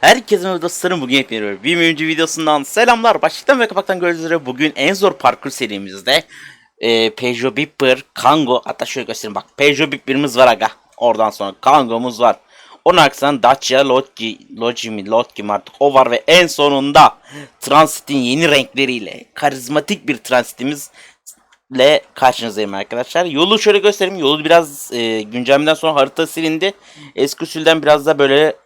Herkese merhaba dostlarım bugün yepyeni bir bir öncü videosundan selamlar. Başlıktan ve kapaktan gördüğünüz üzere bugün en zor parkur serimizde e, Peugeot Bipper, Kangoo hatta şöyle göstereyim bak Peugeot Bipper'ımız var aga. Oradan sonra Kangoo'muz var. Onun arkasından Dacia Logi, Logi mi Logi mi artık o var ve en sonunda Transit'in yeni renkleriyle karizmatik bir Transit'imiz ile karşınızdayım arkadaşlar. Yolu şöyle göstereyim. Yolu biraz e, güncellemeden sonra harita silindi. Eski usulden biraz da böyle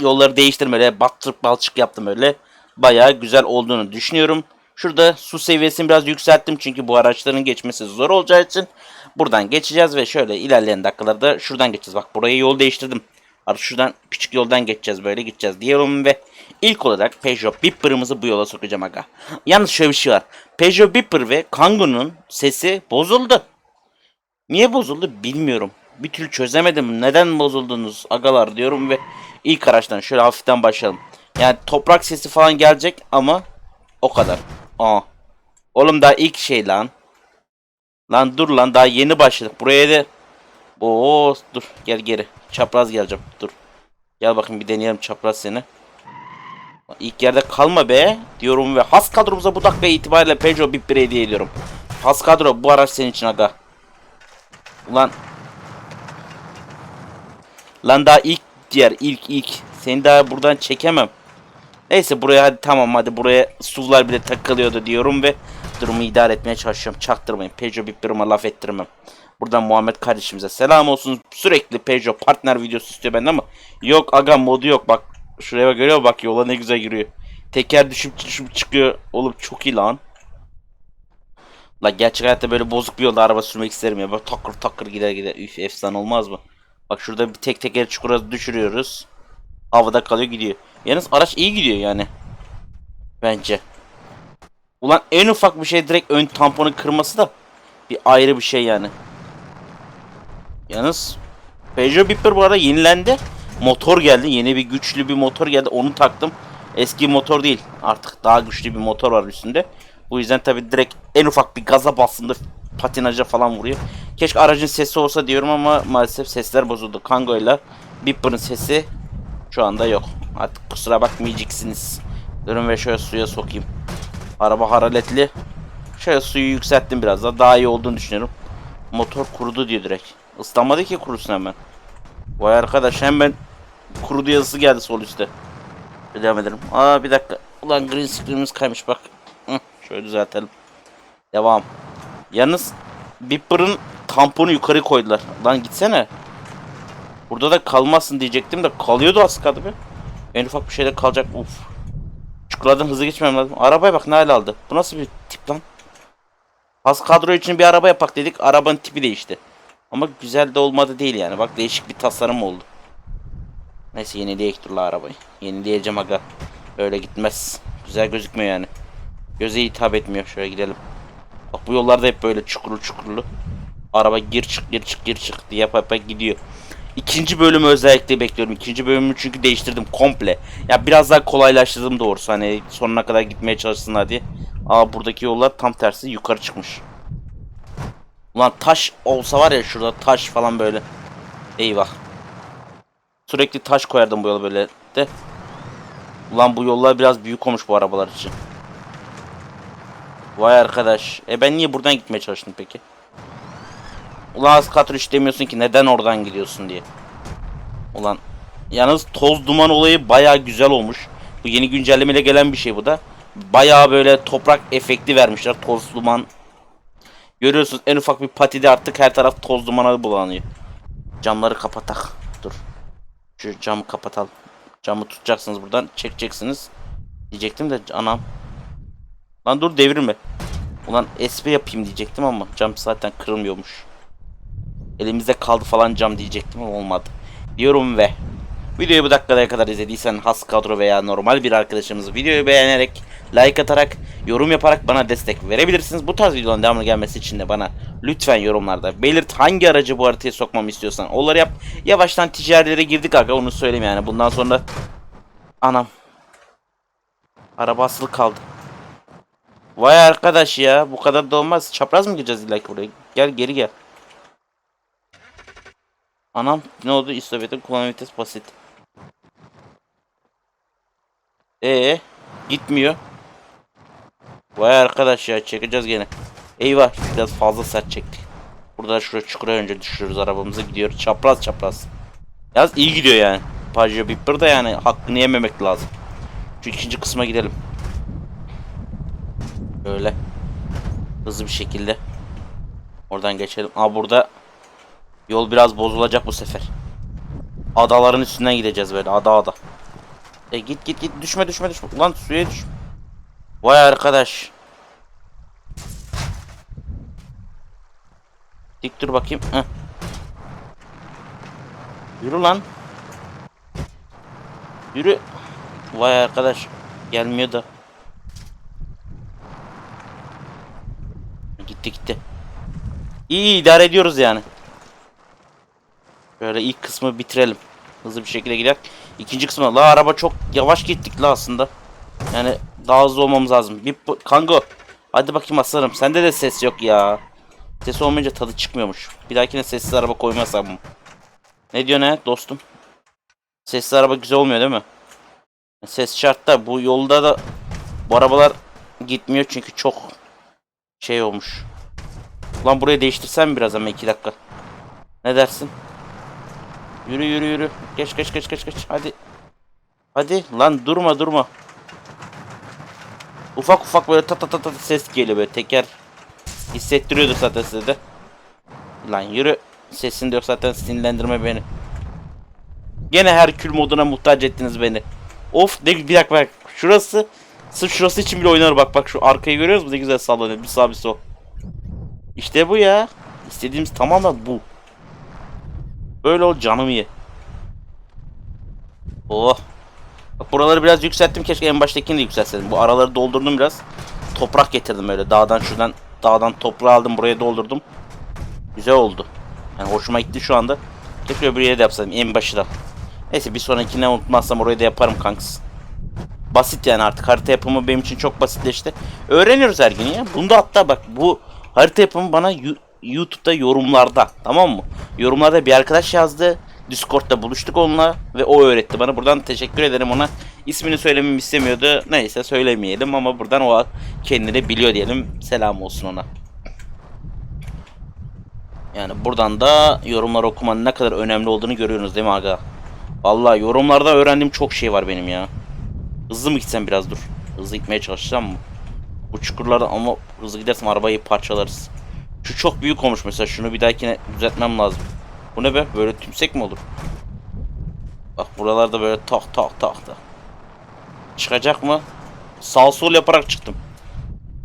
yolları değiştirmeli. Battırıp balçık yaptım öyle. Bayağı güzel olduğunu düşünüyorum. Şurada su seviyesini biraz yükselttim çünkü bu araçların geçmesi zor olacağı için buradan geçeceğiz ve şöyle ilerleyen dakikalarda şuradan geçeceğiz. Bak burayı yol değiştirdim. Artık şuradan küçük yoldan geçeceğiz böyle gideceğiz diyorum ve ilk olarak Peugeot Bipper'ımızı bu yola sokacağım aga. Yalnız şöyle bir şey var. Peugeot Bipper ve Kangoo'nun sesi bozuldu. Niye bozuldu bilmiyorum. Bir türlü çözemedim. Neden bozuldunuz agalar diyorum ve ilk araçtan şöyle hafiften başlayalım. Yani toprak sesi falan gelecek ama o kadar. Aa. Oğlum daha ilk şey lan. Lan dur lan daha yeni başladık. Buraya da Oo dur gel geri. Çapraz geleceğim. Dur. Gel bakayım bir deneyelim çapraz seni. İlk yerde kalma be diyorum ve has kadromuza bu dakika itibariyle Peugeot Bip 1 hediye ediyorum. Has kadro bu araç senin için aga. Ulan. Lan daha ilk diğer ilk ilk. Seni daha buradan çekemem. Neyse buraya hadi tamam hadi buraya SUV'lar bile takılıyordu diyorum ve durumu idare etmeye çalışıyorum. Çaktırmayın. Peugeot Bip 1'ıma laf ettirmem. Buradan Muhammed kardeşimize selam olsun. Sürekli Peugeot partner videosu istiyor benden ama yok aga modu yok bak. Şuraya bak görüyor bak yola ne güzel giriyor. Teker düşüp düşüp çıkıyor. Oğlum çok iyi lan. La gerçek hayatta böyle bozuk bir yolda araba sürmek isterim ya. Böyle takır takır gider gider. Üf efsane olmaz mı? Bak şurada bir tek teker çukura düşürüyoruz. Havada kalıyor gidiyor. Yalnız araç iyi gidiyor yani. Bence. Ulan en ufak bir şey direkt ön tamponu kırması da bir ayrı bir şey yani. Yalnız Peugeot Bipper bu arada yenilendi. Motor geldi. Yeni bir güçlü bir motor geldi. Onu taktım. Eski motor değil. Artık daha güçlü bir motor var üstünde. Bu yüzden tabi direkt en ufak bir gaza bastığında patinaja falan vuruyor. Keşke aracın sesi olsa diyorum ama maalesef sesler bozuldu. Kango ile Bipper'ın sesi şu anda yok. Artık kusura bakmayacaksınız. Durun ve şöyle suya sokayım. Araba hararetli. Şöyle suyu yükselttim biraz daha. Daha iyi olduğunu düşünüyorum. Motor kurudu diyor direkt. Islanmadı ki kurusun hemen. Vay arkadaş hemen kurudu yazısı geldi sol üstte. Devam edelim. Aa bir dakika. Ulan green screen'imiz kaymış bak. Hı, şöyle düzeltelim. Devam. Yalnız Bipper'ın tamponu yukarı koydular. Lan gitsene. Burada da kalmazsın diyecektim de kalıyordu az kaldı. En ufak bir şeyde kalacak. Uf. Çukurlardan hızlı geçmem lazım. Arabaya bak ne hal aldı. Bu nasıl bir tip lan? Az kadro için bir araba yapak dedik. Arabanın tipi değişti. Ama güzel de olmadı değil yani. Bak değişik bir tasarım oldu. Neyse yenileyek dur la arabayı. Yenileyeceğim aga. Öyle gitmez. Güzel gözükmüyor yani. Göze hitap etmiyor. Şöyle gidelim. Bak bu yollarda hep böyle çukurlu çukurlu. Araba gir çık gir çık gir çık diye yapa yapa gidiyor. İkinci bölümü özellikle bekliyorum. İkinci bölümü çünkü değiştirdim komple. Ya biraz daha kolaylaştırdım doğrusu hani sonuna kadar gitmeye çalışsınlar diye. Aa buradaki yollar tam tersi yukarı çıkmış. Ulan taş olsa var ya şurada taş falan böyle. Eyvah. Sürekli taş koyardım bu yola böyle de. Ulan bu yollar biraz büyük olmuş bu arabalar için. Vay arkadaş. E ben niye buradan gitmeye çalıştım peki? Ulan az katruş demiyorsun ki neden oradan gidiyorsun diye. Ulan yalnız toz duman olayı baya güzel olmuş. Bu yeni güncellemeyle gelen bir şey bu da. Baya böyle toprak efekti vermişler. Toz duman. Görüyorsunuz en ufak bir patide artık her taraf toz dumana bulanıyor. Camları kapatak. Dur. Şu camı kapatalım. Camı tutacaksınız buradan. Çekeceksiniz. Diyecektim de anam. Lan dur devirme. Ulan espri yapayım diyecektim ama cam zaten kırılmıyormuş. Elimizde kaldı falan cam diyecektim ama olmadı. Diyorum ve videoyu bu dakikaya kadar izlediysen has kadro veya normal bir arkadaşımız videoyu beğenerek, like atarak, yorum yaparak bana destek verebilirsiniz. Bu tarz videoların devamlı gelmesi için de bana lütfen yorumlarda belirt hangi aracı bu haritaya sokmamı istiyorsan onları yap. Yavaştan ticaretlere girdik aga onu söyleyeyim yani. Bundan sonra anam araba asılı kaldı. Vay arkadaş ya bu kadar da olmaz. Çapraz mı gireceğiz illa buraya? Gel geri gel. Anam ne oldu? İstafetin kullanım vites basit. Ee, gitmiyor. Vay arkadaş ya çekeceğiz gene. Eyvah biraz fazla sert çektik. Burada şuraya çukura önce düşürüyoruz arabamızı gidiyor çapraz çapraz. Yaz iyi gidiyor yani. Pajero Bipper da yani hakkını yememek lazım. Şu ikinci kısma gidelim. Böyle. Hızlı bir şekilde. Oradan geçelim. Aa burada yol biraz bozulacak bu sefer. Adaların üstünden gideceğiz böyle ada ada. E git git git düşme düşme düşme. Ulan suya düş. Vay arkadaş. Dik dur bakayım. Heh. Yürü lan. Yürü. Vay arkadaş. Gelmiyor da. Gitti gitti. İyi idare ediyoruz yani. Böyle ilk kısmı bitirelim. Hızlı bir şekilde gidelim. İkinci kısmı. La araba çok yavaş gittik la aslında. Yani daha hızlı olmamız lazım. Bir Kango. Hadi bakayım aslanım. Sende de ses yok ya. Ses olmayınca tadı çıkmıyormuş. Bir dahakine sessiz araba koymasam mı? Ne diyor ne dostum? Sessiz araba güzel olmuyor değil mi? Ses şart da bu yolda da bu arabalar gitmiyor çünkü çok şey olmuş. Lan burayı değiştirsem biraz ama iki dakika. Ne dersin? Yürü yürü yürü. Geç geç geç geç geç. Hadi. Hadi lan durma durma. Ufak ufak böyle ta ta ta ta ses geliyor böyle teker hissettiriyordu zaten size de. Lan yürü. Sesin de yok zaten sinirlendirme beni. Gene Herkül moduna muhtaç ettiniz beni. Of ne bir dakika bak. Şurası sırf şurası için bile oynar bak bak şu arkayı görüyoruz mu ne güzel sallanıyor bir sağ bir sol. İşte bu ya. İstediğimiz tamamen bu. Böyle ol canım ye. Oh. Bak buraları biraz yükselttim. Keşke en baştakini de yükseltseydim. Bu araları doldurdum biraz. Toprak getirdim öyle. Dağdan şuradan dağdan toprağı aldım. Buraya doldurdum. Güzel oldu. Yani hoşuma gitti şu anda. Keşke öbür yere de yapsaydım. En başı da. Neyse bir sonrakine unutmazsam orayı da yaparım kanks. Basit yani artık harita yapımı benim için çok basitleşti. Öğreniyoruz her gün ya. Bunda hatta bak bu harita yapımı bana YouTube'da yorumlarda tamam mı? Yorumlarda bir arkadaş yazdı. Discord'da buluştuk onunla ve o öğretti bana. Buradan teşekkür ederim ona. İsmini söylememi istemiyordu. Neyse söylemeyelim ama buradan o kendini biliyor diyelim. Selam olsun ona. Yani buradan da yorumlar okumanın ne kadar önemli olduğunu görüyorsunuz değil mi aga? Vallahi yorumlarda öğrendiğim çok şey var benim ya. Hızlı mı gitsem biraz dur. Hızlı gitmeye çalışacağım mı? Bu çukurlarda ama hızlı gidersem arabayı parçalarız. Şu çok büyük olmuş mesela. Şunu bir dahakine düzeltmem lazım. Bu ne be? Böyle tümsek mi olur? Bak buralarda böyle tak tak tak da. Çıkacak mı? Sağ sol yaparak çıktım.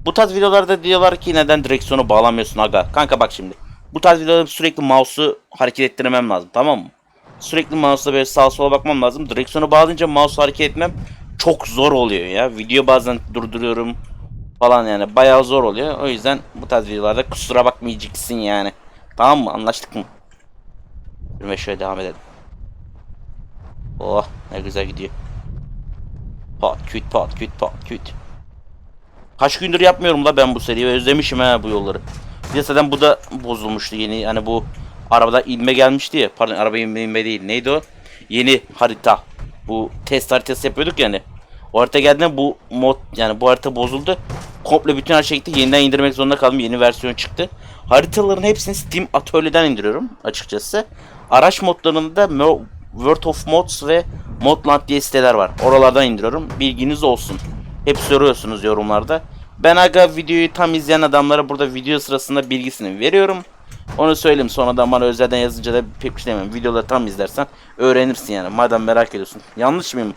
Bu tarz videolarda diyorlar ki neden direksiyonu bağlamıyorsun aga? Kanka bak şimdi. Bu tarz videolarda sürekli mouse'u hareket ettirmem lazım tamam mı? Sürekli mouse'la böyle sağa sola bakmam lazım. Direksiyonu bağlayınca mouse'u hareket etmem çok zor oluyor ya. Video bazen durduruyorum falan yani bayağı zor oluyor. O yüzden bu tarz videolarda kusura bakmayacaksın yani. Tamam mı? Anlaştık mı? Ve şöyle devam edelim. Oh ne güzel gidiyor. Pat küt pat küt pat küt. Kaç gündür yapmıyorum da ben bu seriyi özlemişim ha bu yolları. Bir de zaten bu da bozulmuştu yeni yani bu arabada inme gelmişti ya. Pardon araba inme, inme değil neydi o? Yeni harita. Bu test haritası yapıyorduk yani. O harita geldiğinde bu mod yani bu harita bozuldu. Komple bütün her şey gitti. Yeniden indirmek zorunda kaldım. Yeni versiyon çıktı. Haritaların hepsini Steam Atölye'den indiriyorum açıkçası. Araç modlarında Mo- World of Mods ve Modland diye siteler var. Oralardan indiriyorum. Bilginiz olsun. Hep soruyorsunuz yorumlarda. Ben aga videoyu tam izleyen adamlara burada video sırasında bilgisini veriyorum. Onu söyleyeyim sonradan bana özelden yazınca da pek şey demem. Videoları tam izlersen öğrenirsin yani. Madem merak ediyorsun. Yanlış mıyım?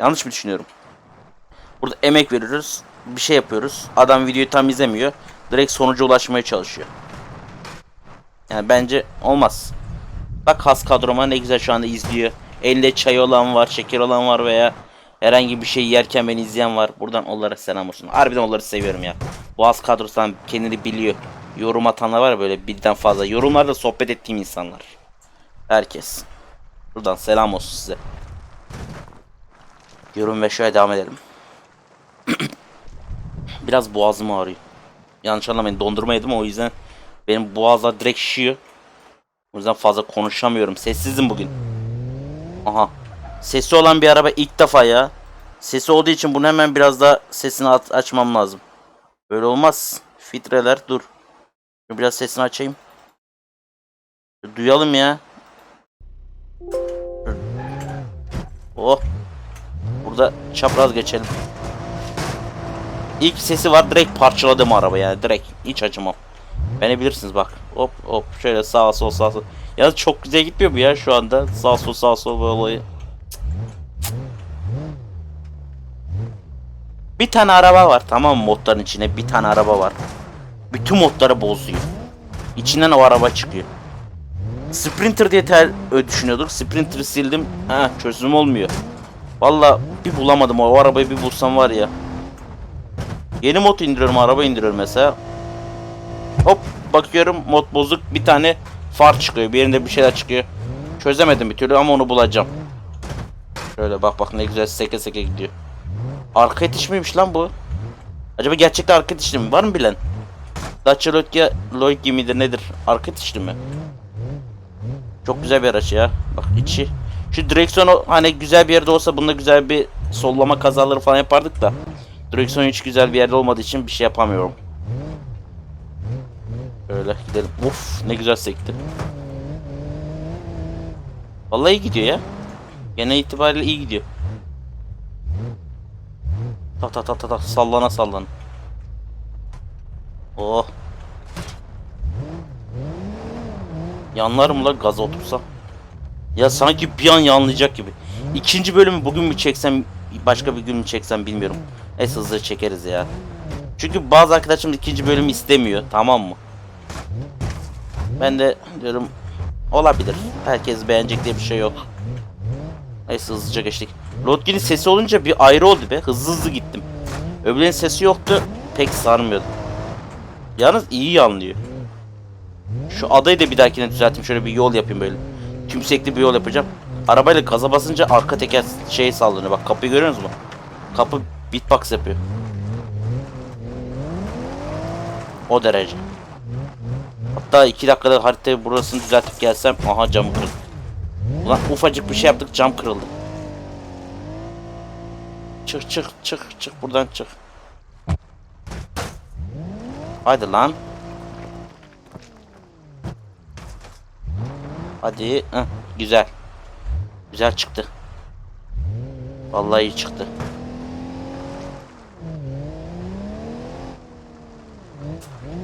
Yanlış mı düşünüyorum? Burada emek veriyoruz. Bir şey yapıyoruz. Adam videoyu tam izlemiyor. Direkt sonuca ulaşmaya çalışıyor. Yani bence olmaz. Bak has kadroma ne güzel şu anda izliyor. Elde çay olan var, şeker olan var veya herhangi bir şey yerken beni izleyen var. Buradan onlara selam olsun. Harbiden onları seviyorum ya. Bu has kadrosundan kendini biliyor. Yorum atanlar var böyle birden fazla. Yorumlarda sohbet ettiğim insanlar. Herkes. Buradan selam olsun size. Yorum ve şöyle devam edelim. Biraz boğazım ağrıyor. Yanlış anlamayın dondurma yedim o yüzden benim boğazlar direkt şişiyor. O yüzden fazla konuşamıyorum. Sessizim bugün. Aha. Sesi olan bir araba ilk defa ya. Sesi olduğu için bunu hemen biraz daha sesini açmam lazım. Böyle olmaz. Filtreler dur. Biraz sesini açayım. Duyalım ya. Oh. Burada çapraz geçelim. İlk sesi var direkt parçaladım araba yani direkt hiç acımam. Beni bilirsiniz bak. Hop hop şöyle sağa sol sağa sol. Ya çok güzel gitmiyor bu ya şu anda. Sağ sol sağ sol böyle olayı. Bir tane araba var tamam modların içine bir tane araba var. Bütün modları bozuyor. İçinden o araba çıkıyor. Sprinter diye ter düşünüyorduk. Sprinter'ı sildim. Ha çözüm olmuyor. Valla bir bulamadım o, o arabayı bir bulsam var ya. Yeni mod indiriyorum araba indiriyorum mesela. Hop bakıyorum mod bozuk bir tane far çıkıyor. Bir yerinde bir şeyler çıkıyor. Çözemedim bir türlü ama onu bulacağım. Şöyle bak bak ne güzel seke seke gidiyor. Arka itiş miymiş lan bu? Acaba gerçekten arka itişli mi? Var mı bilen? Dacia Logia, Logi midir nedir? Arka itişli mi? Çok güzel bir araç ya. Bak içi. Şu direksiyonu hani güzel bir yerde olsa bunda güzel bir sollama kazaları falan yapardık da. Direksiyon hiç güzel bir yerde olmadığı için bir şey yapamıyorum. Öyle gidelim. Uf ne güzel sekti. Vallahi iyi gidiyor ya. Genel itibariyle iyi gidiyor. Ta ta ta ta ta sallana sallana. Oh. Yanlar mı la gaza otursam? Ya sanki bir an yanlayacak gibi. İkinci bölümü bugün mü çeksem başka bir gün mü çeksem bilmiyorum. Es hızlı çekeriz ya. Çünkü bazı arkadaşım ikinci bölümü istemiyor tamam mı? Ben de diyorum olabilir. Herkes beğenecek diye bir şey yok. Neyse hızlıca geçtik. Lodgin'in sesi olunca bir ayrı oldu be. Hızlı hızlı gittim. Öbürünün sesi yoktu. Pek sarmıyordu. Yalnız iyi anlıyor. Şu adayı da bir dahakine düzelteyim. Şöyle bir yol yapayım böyle. Tümsekli bir yol yapacağım. Arabayla gaza basınca arka teker şey sallanıyor. Bak kapıyı görüyor musunuz? Kapı beatbox yapıyor. O derece. Hatta iki dakikada haritayı burasını düzeltip gelsem aha camı kırıldı. Ulan ufacık bir şey yaptık cam kırıldı. Çık çık çık çık buradan çık. Hadi lan. Hadi. Heh, güzel. Güzel çıktı. Vallahi iyi çıktı.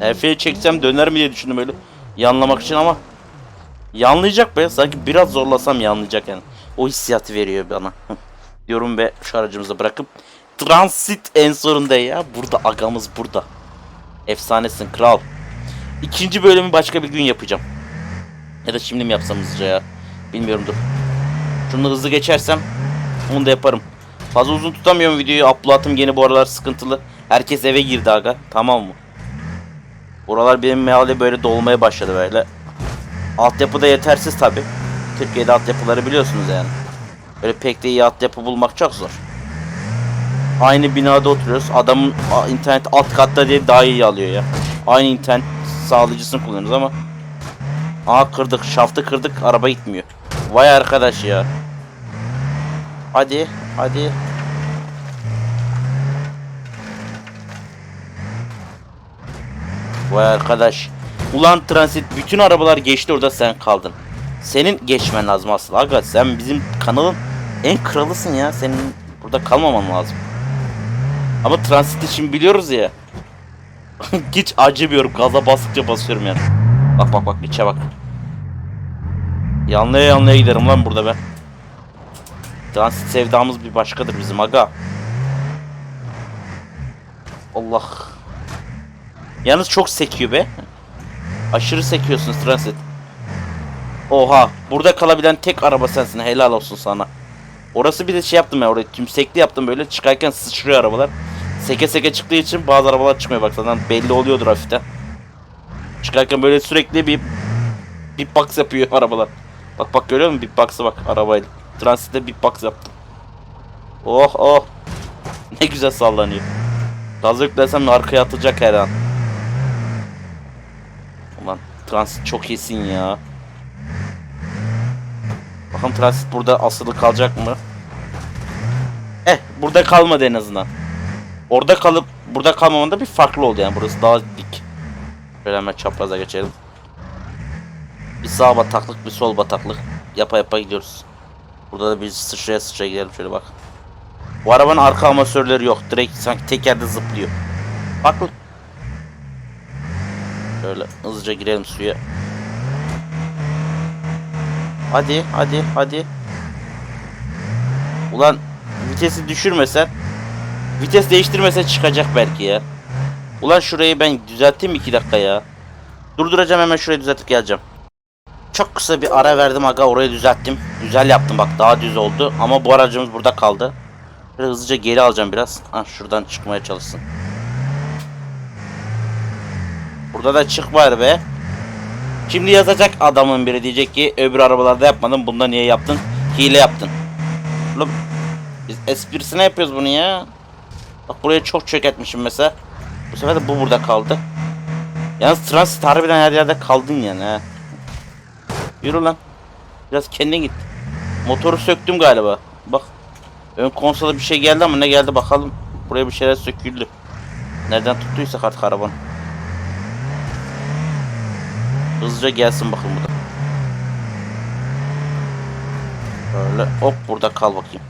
Efe'yi çeksem döner mi diye düşündüm öyle. Yanlamak için ama yanlayacak be. Sanki biraz zorlasam yanlayacak yani. O hissiyatı veriyor bana. Diyorum ve şu aracımızı bırakıp transit en sonunda ya. Burada agamız burada. Efsanesin kral. İkinci bölümü başka bir gün yapacağım. Da şimdi mi yapsam hızlıca ya. Bilmiyorum dur. Şunu hızlı geçersem onu da yaparım. Fazla uzun tutamıyorum videoyu. Upload'ım yeni bu aralar sıkıntılı. Herkes eve girdi aga. Tamam mı? Buralar benim meali böyle dolmaya başladı böyle. Altyapı da yetersiz tabi. Türkiye'de altyapıları biliyorsunuz yani. Böyle pek de iyi altyapı bulmak çok zor. Aynı binada oturuyoruz. Adamın internet alt katta diye daha iyi alıyor ya. Aynı internet sağlayıcısını kullanıyoruz ama. Aa kırdık. Şaftı kırdık. Araba gitmiyor. Vay arkadaş ya. Hadi. Hadi. Vay arkadaş. Ulan transit bütün arabalar geçti orada sen kaldın. Senin geçmen lazım aslında. Aga sen bizim kanalın en kralısın ya. Senin burada kalmaman lazım. Ama transit için biliyoruz ya. Hiç acımıyorum. Gaza bastıkça basıyorum yani. Bak bak bak içe bak. Yanlaya yanlaya giderim lan burada ben. Transit sevdamız bir başkadır bizim aga. Allah. Yalnız çok sekiyor be. Aşırı sekiyorsun transit. Oha. Burada kalabilen tek araba sensin. Helal olsun sana. Orası bir de şey yaptım ya. Orayı tümsekli yaptım böyle. Çıkarken sıçrıyor arabalar. Seke seke çıktığı için bazı arabalar çıkmıyor bak zaten belli oluyordur hafiften. Çıkarken böyle sürekli bir beatbox yapıyor arabalar. Bak bak görüyor musun beatbox'ı bak arabayla. Transitte beatbox yaptım. Oh oh. Ne güzel sallanıyor. Gaz yüklersem arkaya atacak her an. Ulan transit çok iyisin ya. Bakalım transit burada asılı kalacak mı? Eh burada kalmadı en azından. Orada kalıp burada kalmamanda bir farklı oldu yani. Burası daha dik. Şöyle hemen çapraza geçelim. Bir sağ bataklık bir sol bataklık. Yapa yapa gidiyoruz. Burada da bir sıçraya sıçraya gidelim şöyle bak. Bu arabanın arka amasörleri yok. Direkt sanki tekerde zıplıyor. Farklı. Şöyle hızlıca girelim suya. Hadi hadi hadi. Ulan vitesi düşürmesen vites değiştirmesen çıkacak belki ya. Ulan şurayı ben düzelteyim 2 dakika ya. Durduracağım hemen şurayı düzeltip geleceğim. Çok kısa bir ara verdim aga orayı düzelttim. Güzel yaptım bak daha düz oldu ama bu aracımız burada kaldı. Böyle hızlıca geri alacağım biraz. Ah şuradan çıkmaya çalışsın. Burada da çık var be. Şimdi yazacak adamın biri diyecek ki öbür arabalarda yapmadın bunda niye yaptın? Hile yaptın. Oğlum biz esprisine yapıyoruz bunu ya. Bak buraya çok çöketmişim mesela. Bu sefer de bu burada kaldı. Yalnız transit harbiden her yerde kaldın yani ha. Yürü lan. Biraz kendin git. Motoru söktüm galiba. Bak. Ön konsola bir şey geldi ama ne geldi bakalım. Buraya bir şeyler söküldü. Nereden tuttuysak artık arabanı. Hızlıca gelsin bakın bu da. Böyle hop burada kal bakayım.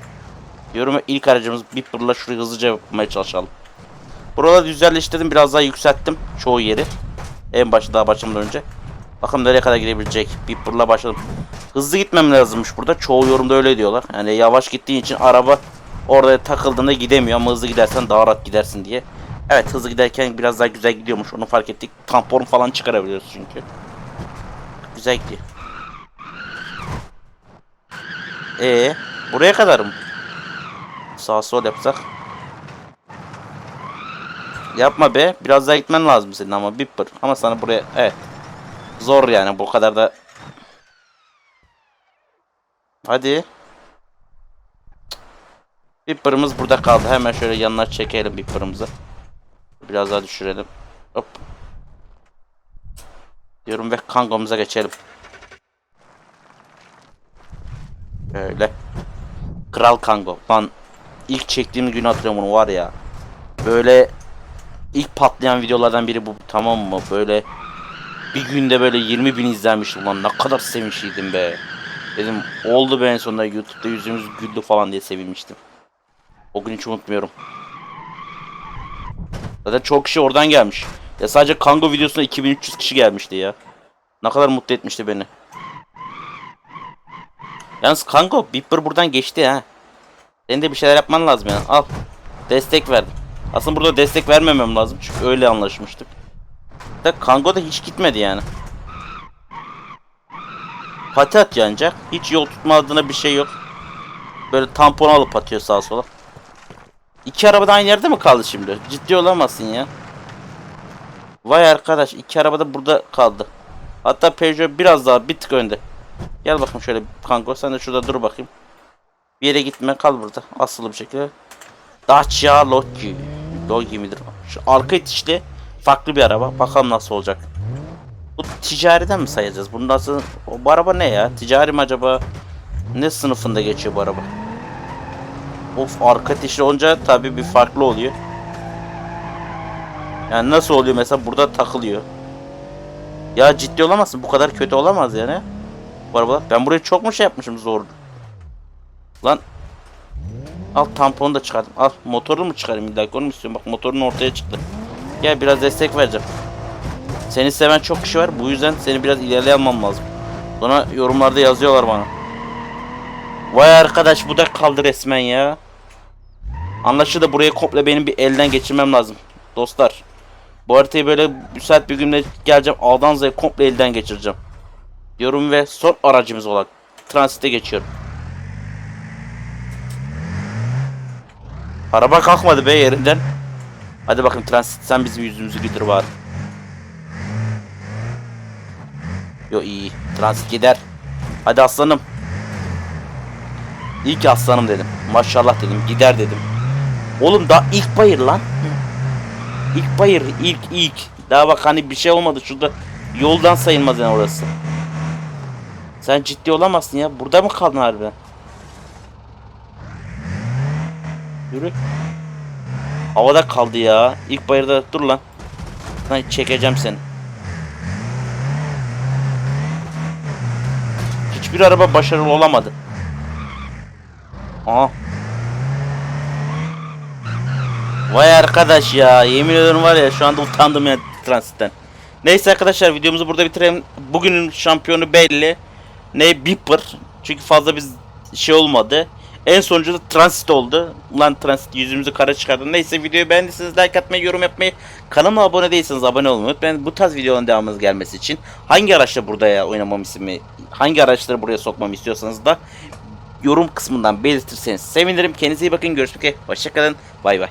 Diyorum ilk aracımız Beeper'la şurayı hızlıca yapmaya çalışalım. Buraları güzelleştirdim biraz daha yükselttim çoğu yeri. En başta daha başlamadan önce. Bakın nereye kadar gidebilecek. Beeper'la başladım. Hızlı gitmem lazımmış burada. Çoğu yorumda öyle diyorlar. Yani yavaş gittiğin için araba orada takıldığında gidemiyor ama hızlı gidersen daha rahat gidersin diye. Evet hızlı giderken biraz daha güzel gidiyormuş. Onu fark ettik. Tampon falan çıkarabiliyoruz çünkü. Güzel gidiyor. Ee, buraya kadar mı? Sağ sol yapsak. Yapma be. Biraz daha gitmen lazım senin ama Beeper. Ama sana buraya evet. Zor yani bu kadar da. Hadi. Beeper'ımız burada kaldı. Hemen şöyle yanına çekelim Beeper'ımızı. Biraz daha düşürelim. Hop. Diyorum ve Kango'muza geçelim. Böyle. Kral Kango. Lan ilk çektiğim günü hatırlıyorum bunu var ya. Böyle ilk patlayan videolardan biri bu tamam mı? Böyle bir günde böyle 20 bin izlenmiş ulan ne kadar sevinçliydim be. Dedim oldu be en sonunda YouTube'da yüzümüz güldü falan diye sevinmiştim. O gün hiç unutmuyorum. Zaten çok kişi oradan gelmiş. Ya sadece Kango videosuna 2300 kişi gelmişti ya. Ne kadar mutlu etmişti beni. Yalnız Kango Beeper buradan geçti ha. Senin de bir şeyler yapman lazım yani. Al. Destek verdim. Aslında burada destek vermemem lazım çünkü öyle anlaşmıştık. Da Kango da hiç gitmedi yani. Pati atıyor ancak. Hiç yol tutma adına bir şey yok. Böyle tampon alıp atıyor sağa sola. İki araba da aynı yerde mi kaldı şimdi? Ciddi olamazsın ya. Vay arkadaş iki araba da burada kaldı. Hatta Peugeot biraz daha bir tık önde. Gel bakayım şöyle kanko sen de şurada dur bakayım. Bir yere gitme kal burada asılı bir şekilde. Dacia Logi. Logi midir? Şu arka itişli farklı bir araba. Bakalım nasıl olacak. Bu ticariden mi sayacağız? Bunu nasıl? Bu araba ne ya? Ticari mi acaba? Ne sınıfında geçiyor bu araba? Of arka itişli olunca tabii bir farklı oluyor. Yani nasıl oluyor mesela burada takılıyor. Ya ciddi olamazsın. Bu kadar kötü olamaz yani. Bu arabalar. Ben burayı çok mu şey yapmışım zor. Lan. Al tamponu da çıkardım. Al motoru mu çıkarayım bir dakika onu mu istiyorum. Bak motorun ortaya çıktı. Gel biraz destek vereceğim. Seni seven çok kişi var. Bu yüzden seni biraz ilerleye almam lazım. Sonra yorumlarda yazıyorlar bana. Vay arkadaş bu da kaldı resmen ya. Anlaşıldı burayı komple benim bir elden geçirmem lazım. Dostlar. Bu haritayı böyle müsait bir günde geleceğim. A'dan Z'ye komple elden geçireceğim. Yorum ve son aracımız olarak transite geçiyorum. Araba kalkmadı be yerinden. Hadi bakın transit sen bizim yüzümüzü güldür bari. Yo iyi. Transit gider. Hadi aslanım. İyi ki aslanım dedim. Maşallah dedim. Gider dedim. Oğlum daha ilk bayır lan. İlk bayır. ilk ilk. Daha bak hani bir şey olmadı. Şurada yoldan sayılmaz yani orası. Sen ciddi olamazsın ya. Burada mı kaldın harbiden? Yürü. Havada kaldı ya. İlk bayırda dur lan. Lan çekeceğim seni. Hiçbir araba başarılı olamadı. Aha. Vay arkadaş ya. Yemin ediyorum var ya şu anda utandım ya transitten. Neyse arkadaşlar videomuzu burada bitirelim. Bugünün şampiyonu belli. Ne Beeper. Çünkü fazla biz şey olmadı. En sonuncu da Transit oldu. Ulan Transit yüzümüzü kara çıkardı. Neyse videoyu beğendiyseniz like atmayı, yorum yapmayı, kanalıma abone değilseniz abone olmayı unutmayın. Bu tarz videoların devamımız gelmesi için hangi araçla burada ya oynamamı ismi, hangi araçları buraya sokmamı istiyorsanız da yorum kısmından belirtirseniz sevinirim. Kendinize iyi bakın. Görüşmek üzere. Hoşçakalın. Bay bay.